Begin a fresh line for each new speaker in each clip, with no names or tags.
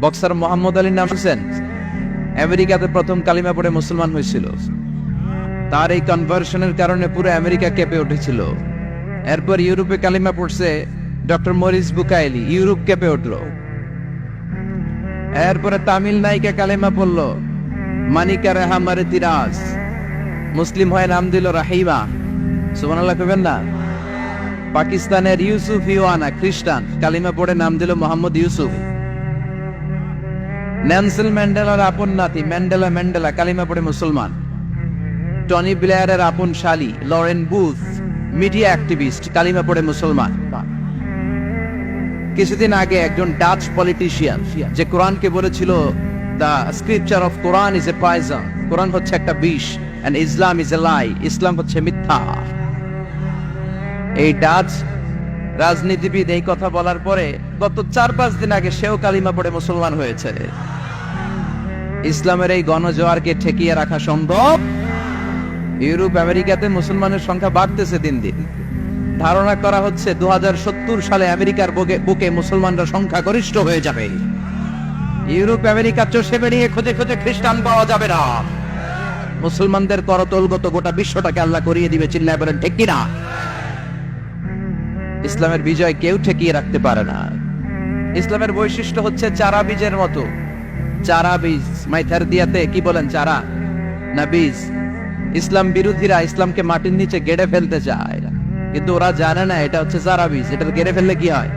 Boxer Muhammad আলীর নাম শুনছেন? আমেরিকাতে প্রথম কালিমা পড়ে মুসলমান হয়েছিল। তার এই কনভার্সনের কারণে পুরো আমেরিকা কেঁপে উঠেছিল। এরপর ইউরোপে কালিমা পড়ছে ডক্টর মরিস বুকাইলি, ইউরোপ কেঁপে উঠল। এরপরে তামিল নায়িকা কালিমা পড়ল, মানিকা রেহা মারে তিরাজ। মুসলিম হয়ে নাম দিল রাহিমা। সুবহানাল্লাহ কইবেন না? পাকিস্তানের ইউসুফ ইওয়ানা, খ্রিস্টান, কালিমা পড়ে নাম দিল মোহাম্মদ ইউসুফ। ন্যানসেল ম্যান্ডেলার আপন নাতি ম্যান্ডেলা ম্যান্ডেলা, কালিমা পড়ে মুসলমান। টনি ব্লেয়ারের আপন শালি, লরেন বুথ, মিডিয়া অ্যাক্টিভিস্ট, কালিমা পড়ে মুসলমান। কিছুদিন আগে একজন ডাচ পলিটিশিয়ান, যে কোরআনকে বলেছিল the scripture of Quran is a poison Quran হচ্ছে একটা বিষ এন্ড ইসলাম ইজ এ লাই ইসলাম হচ্ছে মিথ্যা। এই ডাচ রাজনীতিবিদ এই কথা বলার পরে গত চার পাঁচ দিন আগে সেও কালিমা পড়ে মুসলমান হয়েছে। ইসলামের এই গণজোয়ারকে ঠেকিয়ে রাখা সম্ভব? ইউরোপ, আমেরিকাতে মুসলমানের সংখ্যা বাড়তেছে দিন দিন। ধারণা করা হচ্ছে দু সালে আমেরিকার বুকে বুকে মুসলমানরা সংখ্যা গরিষ্ঠ হয়ে যাবে। ইউরোপ, আমেরিকা চষে বেরিয়ে খোঁজে খোঁজে খ্রিস্টান পাওয়া যাবে না। মুসলমানদের করতলগত গোটা বিশ্বটাকে আল্লাহ করিয়ে দিবে, চিল্লায় বলেন, ঠিক কিনা? ইসলামের বিজয় কেউ ঠেকিয়ে রাখতে পারে না। ইসলামের বৈশিষ্ট্য হচ্ছে চারা বীজের মতো। চারা বীজ মাইথার দিয়াতে কি বলেন চারা? না বীজ ইসলাম বিরোধীরা ইসলামকে মাটির নিচে গেড়ে ফেলতে চায়। কিন্তু ওরা জানে না, এটা হচ্ছে চারা বীজ এটা গেড়ে ফেললে কি হয়?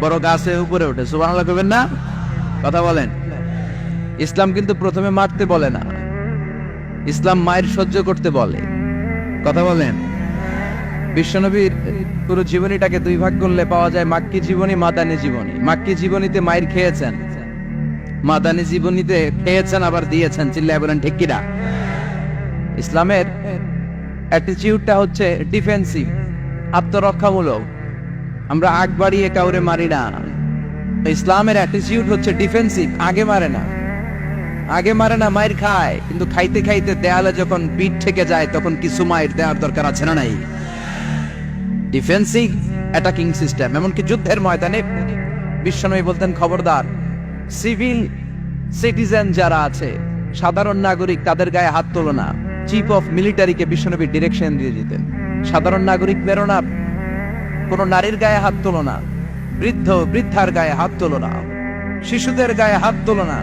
বড় গাছে উপরে ওঠে, সুবহানাল্লাহ কইবেন না? কথা বলেন। ইসলাম কিন্তু প্রথমে মারতে বলে না। ইসলাম মায়ের সহ্য করতে বলে। কথা বলেন। বিশ্বনবীর পুরো জীবনীটাকে দুই ভাগ করলে পাওয়া যায় মাক্কি জীবনী, মাদানী জীবনী। মাক্কি জীবনীতে মায়ের খেয়েছেন। মাদানী জীবনীতে খেয়েছেন আবার দিয়েছেন। চিল্লায় বলেন, ঠিক কিনা? ইসলামের অ্যাটিটিউডটা হচ্ছে ডিফেন্সিভ আত্মরক্ষামূলক। আমরা আগ বাড়িয়ে কাউরে মারি না। ইসলামের অ্যাটিটিউড হচ্ছে ডিফেন্সিভ আগে মারে না। আগে মারে না, মায়ের খায়। কিন্তু খাইতে খাইতে দেয়ালে যখন পিঠ থেকে যায়, তখন কিছু মায়ের দেওয়ার দরকার আছে না নাই? ডিফেন্সিভ অ্যাটাকিং সিস্টেম এমনকি যুদ্ধের ময়দানে বিশ্বনবী বলতেন, খবরদার সিভিল সিটিজেন যারা আছে, সাধারণ নাগরিক তাদের গায়ে হাত তোলো না। চিফ অফ মিলিটারিকে বিশ্বনবী ডিরেকশন দিয়ে দিতেন। সাধারণ নাগরিক বেরো না, কোন নারীর গায়ে হাত তোলো না, বৃদ্ধ বৃদ্ধার গায়ে হাত তোলো না, শিশুদের গায়ে হাত তোলো না,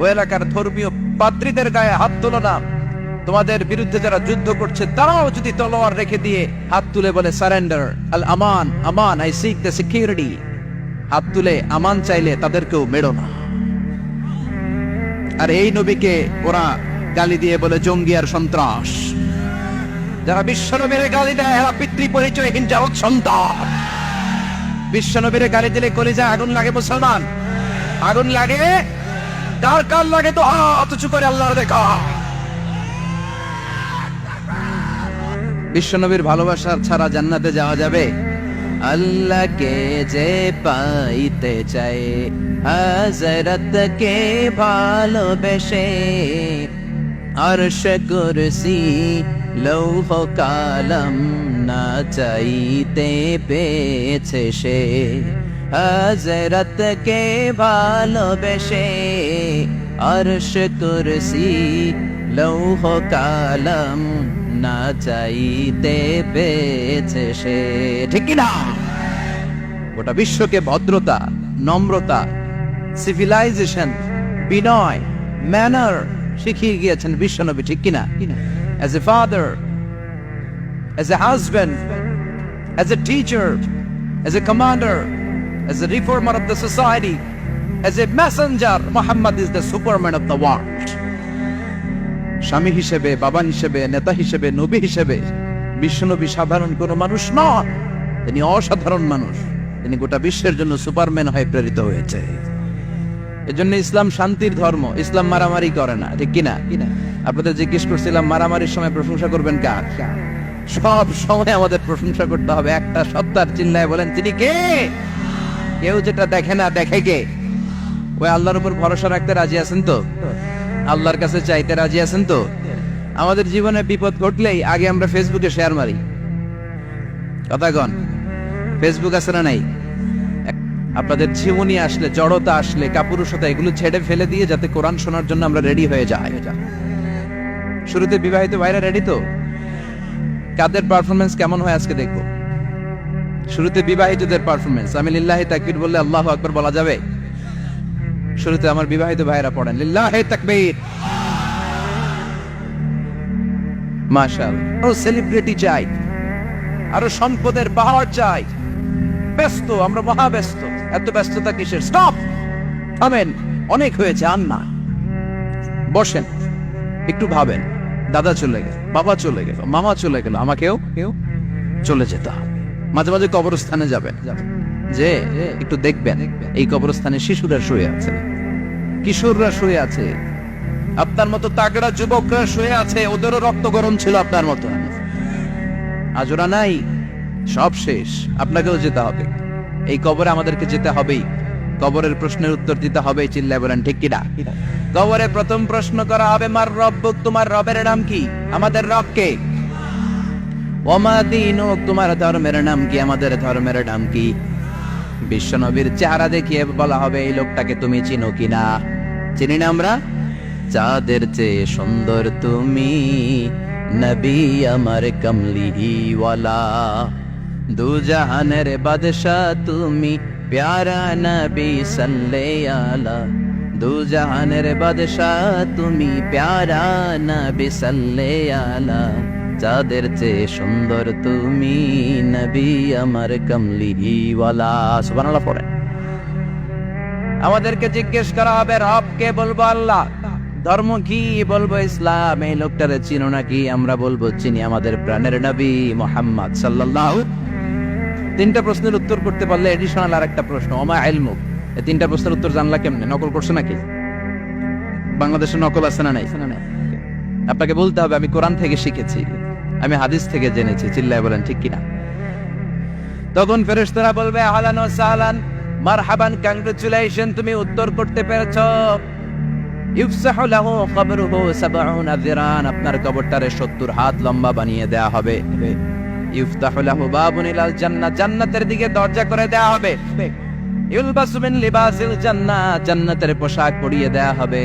ও এলাকার ধর্মীয় পাত্রীদের গায়ে হাত তোলো না। তোমাদের বিরুদ্ধে যারা যুদ্ধ করছে, তারাও যদি তলোয়ার রেখে দিয়ে হাত তুলে বলে সারেন্ডার আল আমান আমান আই সিক দ্য সিকিউরিটি হাত তুলে আমান চাইলে তাদেরকেও মেরো না। আর এই নবীকে ওরা গালি দিয়ে বলে, জঙ্গি আর সন্ত্রাস। যারা বিশ্বনবীর গালি দেয়, এরা পিতৃ পরিচয়হীন যাবৎ সন্তান। বিশ্বনবীর গালি দিলে কলিজা আগুন লাগে, মুসলমান। আগুন লাগে কার কার লাগে তো হাত উঁচু করে আল্লাহর দেখা। বিশ্বনবীর ভালোবাসা ছাড়া জান্নাতে যাওয়া যাবে? আল্লাহকে যে পাইতে চায় হজরত কে ভালোবেসে। আরশ কুরসি লৌহ কালম না চাইতে পেয়েছে সে। হজরত কে ভালোবেসে আরশ কুরসি লৌহ কালম না চাইতে পেয়েছে সে। ঠিক না গোটা বিশ্বকে ভদ্রতা নম্রতা সিভিলাইজেশন বিনয় ম্যানার শিখিয়ে গিয়েছেন বিশ্বনবী ঠিক কিনা? As a father as a husband as a teacher as a commander as a reformer of the society as a messenger Mohammad is the superman of the world স্বামী হিসেবে, বাবা হিসেবে, নেতা হিসেবে, নবী হিসেবে বিশ্বনবী সাধারণ কোনো মানুষ নন। তিনি অসাধারণ মানুষ। তিনি গোটা বিশ্বের জন্য সুপারম্যান হয়ে প্রেরিত হয়েছে। এজন্য ইসলাম শান্তির ধর্ম। ইসলাম মারামারি করে না। ঠিক কিনা কিনা? আপনাদের জিজ্ঞেস করছিলাম, মারামারির সময় প্রশংসা করবেন কার? সব সময় আমাদের প্রশংসা করতে হবে। একটা সত্তার চিল্লায় বলেন, তিনি কে? কেউ যেটা দেখে না, দেখে কে? ওই আল্লাহর উপর ভরসা রাখতে রাজি আছেন তো? আল্লাহর কাছে চাইতে রাজি আছেন তো? আমাদের জীবনে বিপদ ঘটলেই আগে আমরা ফেসবুকে শেয়ার মারি। কথা কন, ফেসবুক আছে না নাই? আপনাদের ঝিমুনি আসলে, জড়তা আসলে, কাপুরুষতা, এগুলো ছেড়ে ফেলে দিয়ে যাতে কোরআন শোনার জন্য আমরা রেডি হয়ে যাই। শুরুতে বিবাহিত ভাইরা রেডি তো? কাদের পারফরমেন্স কেমন হয় আজকে দেখব? শুরুতে বিবাহিতদের পারফরমেন্স আমি লিল্লাহি তাকবীর বললে আল্লাহ আকবার বলা যাবে? শুরুতে আমার বিবাহিত ভাইরা পড়েন। মাশাআল্লাহ ও সেলিব্রিটি চাই, আরও সম্পদের চাই। ব্যস্ত, আমরা এত ব্যস্ততা কিসের? স্টপ! থামেন, অনেক হয়েছে, আর না। বসেন, একটু ভাবেন। দাদা চলে গেল, বাবা চলে গেল, মামা চলে গেল, আমাকেও কেউ চলে যেত। মাঝে মাঝে কবরস্থানে যাবেন। যে একটু দেখবেন, এই কবরস্থানে শিশুরা শুয়ে আছে। কিশোররা শুয়ে আছে। আপনার মতো তাগড়া যুবকরা শুয়ে আছে। ওদেরও রক্ত গরম ছিল আপনার মতো। আজ ওরা নাই। সব শেষ। আপনাকেও যেতে হবে। এই কবরে আমাদেরকে যেতে হবেই। কবরের প্রশ্নের উত্তর দিতে হবে, চিল্লায় বলেন, ঠিক কিনা কবরে প্রথম প্রশ্ন করা হবে, মার রব, তোমার রবের নাম কি? আমাদের রব কে? ওমা দিন তোমার ধর্মের নাম কি? আমাদের ধর্মের নাম কি? বিশ্বনবীর চেহারা দেখিয়ে বলা হবে, এই লোকটাকে তুমি চিনো কিনা? চিনি না আমরা? চাঁদের চেয়ে সুন্দর তুমি, নবী আমার কমলিহি ওয়ালা দু জাহানের বাদশাহ তুমি, প্যারা নবী সাল্লে আলা দু জাহানের বাদশাহ তুমি, প্যারা নবী সাল্লে আলা চাঁদের চেয়ে সুন্দর তুমি নবী আমার কমলিহি ওয়ালা সুবহানাল্লাহ পড়েন। আমাদেরকে জিজ্ঞেস করা হবে রবকে বলব আল্লাহ? ধর্ম কি বলব ইসলাম? এই লোকটারে চিনো নাকি? আমরা বলব, চিনি আমাদের প্রাণের নবী মোহাম্মদ সাল্লাল্লাহু তিনটা প্রশ্নের উত্তর করতে পারলে এডিশনাল আর একটা প্রশ্ন, ওমা ইলমুক? এই তিনটা প্রশ্নের উত্তর জানলা কেমনে? নকল করছ নাকি? বাংলাদেশে নকল আছে না নাই? আপনাকে বলতে হবে, আমি কোরআন থেকে শিখেছি। আমি হাদিস থেকে জেনেছি, চিল্লায় বলেন, ঠিক কিনা? তখন ফেরেশতারা বলবে আহলান ও সাহলান মারহাবান কংগ্রেচুলেশন তুমি উত্তর করতে পেরেছ। ইফসাহু লাহু কবরুহু সাবউনা যিরান আপনার কবরটারে 70 হাত লম্বা বানিয়ে দেয়া হবে। ইফতাহু লাহু বাবুন ইলাল জান্নাহ, জান্নাতের দিকে দরজা করে দেয়া হবে। ইউলবাসু মিন লিবাসিল জান্নাহ, জান্নাতের পোশাক পরিয়ে দেয়া হবে।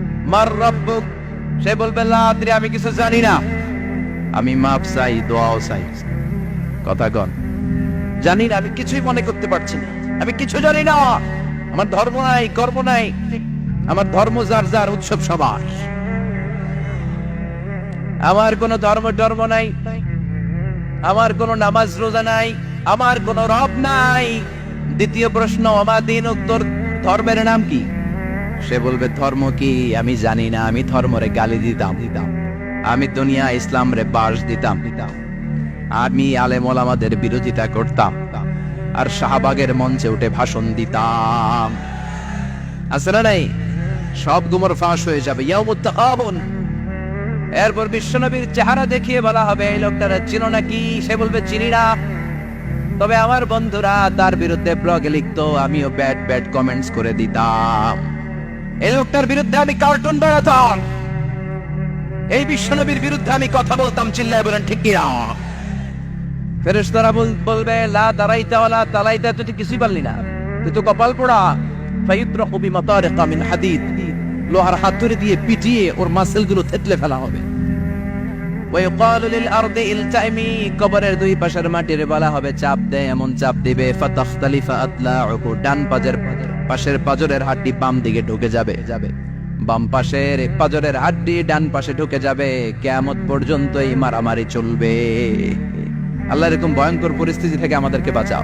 মার রব্বুক সে বলবে, লা আদ্রি, আমি কিছু জানি না। আমি চাই, দোয়াও চাই। কথা কন, জানি না, আমি কিছুই মনে করতে পারছি না। আমি কিছু জানি না। আমার ধর্ম নাই, কর্ম নাই। আমার ধর্ম যার যার উৎসব সবার। আমার কোনো ধর্ম টর্ম নাই। আমার কোনো নামাজ, রোজা নাই। আমার কোনো রব নাই। দ্বিতীয় প্রশ্ন আমার দিন উত্তর, ধর্মের নাম কি? সে বলবে, ধর্ম কি? আমি জানি না। আমি ধর্মরে গালি দিতাম। দিতাম আমি দুনিয়া ইসলাম রে বাস দিতাম। দিতাম আমি আলেম ওলামাদের বিরোধিতা করতাম। আর শাহবাগের মঞ্চে উঠে ভাষণ দিতাম। আছে না নাই? সব গুমর ফাঁস হয়ে যাবে। ইয়ামুত্তাকাবুন এরপর বিশ্বনবীর চেহারা দেখিয়ে বলা হবে, এই লোকটারা চিনো নাকি সে বলবে, চিনি না। তবে আমার বন্ধুরা তার বিরুদ্ধে ব্লগে লিখতো, আমিও ব্যাড ব্যাড কমেন্টস করে দিতাম। এই লোকটার বিরুদ্ধে আমি কার্টুন বানাতাম এই বিশ্বনবীর বিরুদ্ধে আমি কথা বলতাম, চিল্লায় বলেন, ঠিক কিনা? বলবে, লা তালাইতে তুই কিছুই পারলি না। তুই তো কপাল পোড়া। হাদিদ। লোহার হাতুড়ি দিয়ে পিটিয়ে ওর মাসেলগুলো থেতলে ফেলা হবে। আরদি কবরের দুই পাশের মাটির বলা হবে চাপ দে, এমন চাপ দিবে। ফাতাখতালিফা আতলাউহু ডান পাজের। পাশের পাজরের হাড্ডি বাম দিকে ঢুকে যাবে। যাবে বাম পাশের পাজরের হাড্ডি ডান পাশে ঢুকে যাবে। কেয়ামত পর্যন্ত এই মারামারি চলবে। আল্লাহ এরকম ভয়ঙ্কর পরিস্থিতি থেকে আমাদেরকে বাঁচাও।